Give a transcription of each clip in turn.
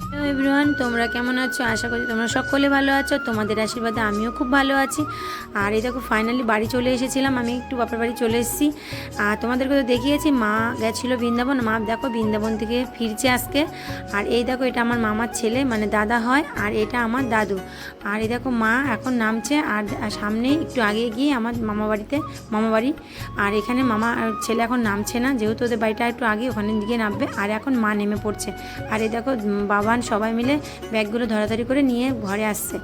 Hello everyone তোমরা কেমন আছো? আশা করি তোমরা সকলে ভালো আছো। তোমাদের আশীর্বাদে আমিও খুব ভালো আছি। আর এই দেখো ফাইনালি বাড়ি চলে এসেছিলাম। আমি একটু বাপের বাড়ি চলে এসেছি। আর তোমাদেরকে তো দেখিয়েছি মা গেছিল বৃন্দাবন। মা দেখো বৃন্দাবন থেকে ফিরছে আজকে। আর এই দেখো এটা আমার মামার ছেলে মানে দাদা হয়। আর এটা আমার দাদু। আর এই দেখো মা এখন নামছে। আর সামনে একটু আগে গিয়ে আমার মামা বাড়িতে মামা বাড়ি। আর এখানে মামা ছেলে এখন নামছে না। যেহেতু ওদের বাড়িটা একটু আগে ওখানে দিকে নামবে। আর এখন মা নেমে পড়ছে। আর এই দেখো উম, বাবান সবাই মিলে ব্যাগগুলো ধরাধরি করে নিয়ে ঘরে আসছে।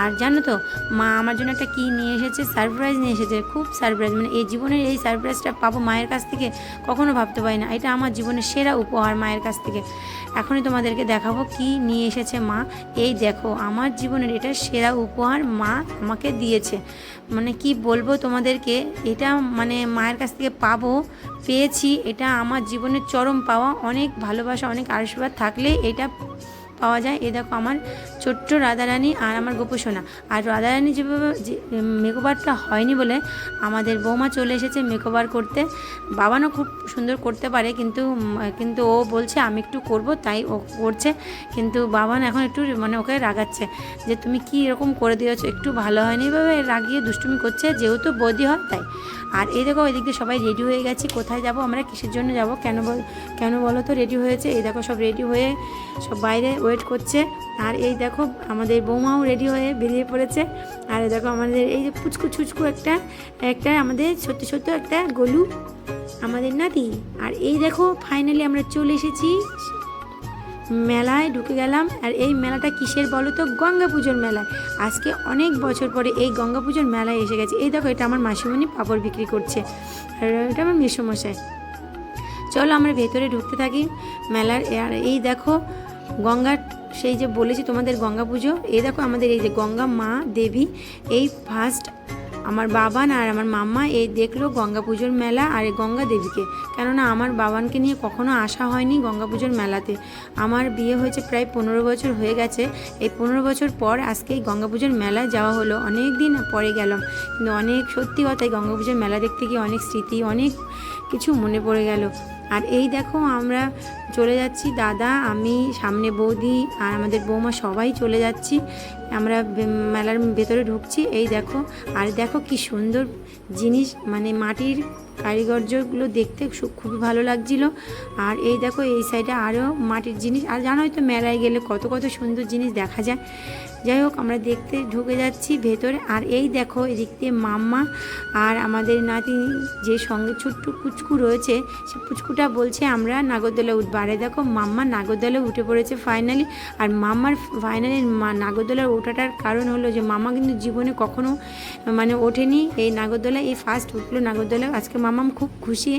আর জানো তো, মা আমার জন্য একটা কী নিয়ে এসেছে? সারপ্রাইজ নিয়ে এসেছে, খুব সারপ্রাইজ। মানে এই জীবনের এই সারপ্রাইজটা পাবো মায়ের কাছ থেকে কখনো ভাবতে পারি না। এটা আমার জীবনের সেরা উপহার মায়ের কাছ থেকে। এখনই তোমাদেরকে দেখাবো কি নিয়ে এসেছে মা। এই দেখো, আমার জীবনের এটা সেরা উপহার মা আমাকে দিয়েছে। মানে কি বলব তোমাদেরকে, এটা মানে মায়ের কাছ থেকে পাবো পেয়েছি, এটা আমার জীবনের চরম পাওয়া, অনেক ভালোবাসা, অনেক আশীর্বাদ থাকলে এটা পাওয়া যায়। এ দেখো আমার ছোট্ট রাধারানী আর আমার গোপসোনা আর রাধারানী যেভাবে মেকওভারটা হয়নি বলে আমাদের বৌমা চলে এসেছে মেকওভার করতে। বাবানও খুব সুন্দর করতে পারে কিন্তু কিন্তু ও বলছে, আমি একটু করব। তাই ও করছে। কিন্তু বাবান এখন একটু মানে ওকে রাগাচ্ছে যে, তুমি কি এরকম করে দিয়েছ? একটু ভালো হয়নি? এভাবে রাগিয়ে দুষ্টুমি করছে, যেহেতু বৌদি হয় তাই। আর এই দেখো ওইদিক দিয়ে সবাই রেডি হয়ে গেছি। কোথায় যাব? আমরা কিসের জন্য যাব? কেন কেন বলো তো? রেডি হয়েছে। এই দেখো, সব রেডি হয়ে সব বাইরে ওয়েট করছে। আর এই দেখো আমাদের বৌমাও রেডি হয়ে বেরিয়ে পড়েছে। আর দেখো, আমাদের এই যে পুচকু ছুচকু একটা একটা আমাদের ছোট্ট ছোট্ট একটা গলু, আমাদের নাতি। আর এই দেখো ফাইনালি আমরা চলে এসেছি। মেলায় ঢুকে গেলাম। আর এই মেলাটা কিসের বলো তো? গঙ্গা পুজোর মেলায়। আজকে অনেক বছর পরে এই গঙ্গা পুজোর মেলায় এসে গেছে। এই দেখো, এটা আমার মাসিমণি পাপড় বিক্রি করছে। আর এটা আমার মেসমশাই। চলো আমরা ভেতরে ঢুকতে থাকি। মেলার আর এই দেখো, গঙ্গার সেই যে বলেছি তোমাদের গঙ্গা পুজো, এই দেখো আমাদের এই যে গঙ্গা মা দেবী, এই ফার্স্ট আমার বাবান আর আমার মাম্মা এই দেখল গঙ্গা পুজোর মেলা আর এই গঙ্গা দেবীকে। কেননা আমার বাবানকে নিয়ে কখনো আসা হয়নি গঙ্গা পুজোর মেলাতে। আমার বিয়ে হয়েছে প্রায় পনেরো বছর হয়ে গেছে। এই পনেরো বছর পর আজকে এই গঙ্গা পুজোর মেলায় যাওয়া হলো। অনেক দিন পরে গেলাম। কিন্তু অনেক সত্যি কথাই গঙ্গা পুজোর মেলা দেখতে গিয়ে অনেক স্মৃতি, অনেক কিছু মনে পড়ে গেল। আর এই দেখো আমরা চলে যাচ্ছি। দাদা, আমি, সামনে বৌদি আর আমাদের বৌমা সবাই চলে যাচ্ছি। আমরা মেলার ভেতরে ঢুকছি। এই দেখো, আর দেখো কি সুন্দর জিনিস মানে মাটির কারিগর্যগুলো দেখতে খুবই ভালো লাগছিল। আর এই দেখো, এই সাইডে আরও মাটির জিনিস। আর জানোই তো, মেলায় গেলে কত কত সুন্দর জিনিস দেখা যায়। যাই হোক, আমরা দেখতে ঢুকে যাচ্ছি ভেতরে। আর এই দেখো, এদিক দিয়ে মাম্মা আর আমাদের নাতি যে সঙ্গে ছোট্ট পুচকু রয়েছে, সে পুচকুটা বলছে, আমরা নাগরদোলা উঠবো। আরে দেখো মাম্মা নাগরদোলা উঠে পড়েছে ফাইনালি আর মাম্মার ফাইনালি নাগরদোলার ওঠাটার কারণ হলো যে মামা কিন্তু জীবনে কখনো মানে ওঠেনি। এই নাগরদোলা এই ফার্স্ট উঠল নাগরদোলা। আজকে মামাম খুব খুশি।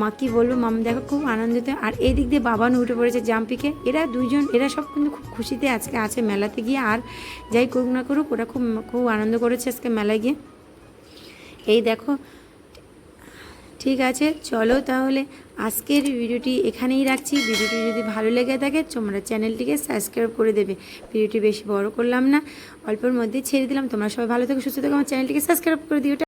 মা কি বলব মাম দেখো খুব আনন্দিত। আর এই দিক দিয়ে বাবানও উঠে পড়েছে জাম্পিকে। এরা দুজন এরা সব কিন্তু খুব খুশিতে আজকে আছে মেলাতে গিয়ে। আর যাই করুক না করুক, ওরা খুব খুব আনন্দ করেছে আজকে মেলায় গিয়ে। এই দেখো ঠিক আছে, চলো তাহলে আজকের ভিডিওটি এখানেই রাখছি। ভিডিওটি যদি ভালো লেগে থাকে, তোমরা চ্যানেলটিকে সাবস্ক্রাইব করে দেবে। ভিডিওটি বেশি বড় করলাম না, অল্পের মধ্যে ছেড়ে দিলাম। তোমরা সবাই ভালো থেকে, সুস্থ থেকে, আমার চ্যানেলটিকে সাবস্ক্রাইব করে দিও।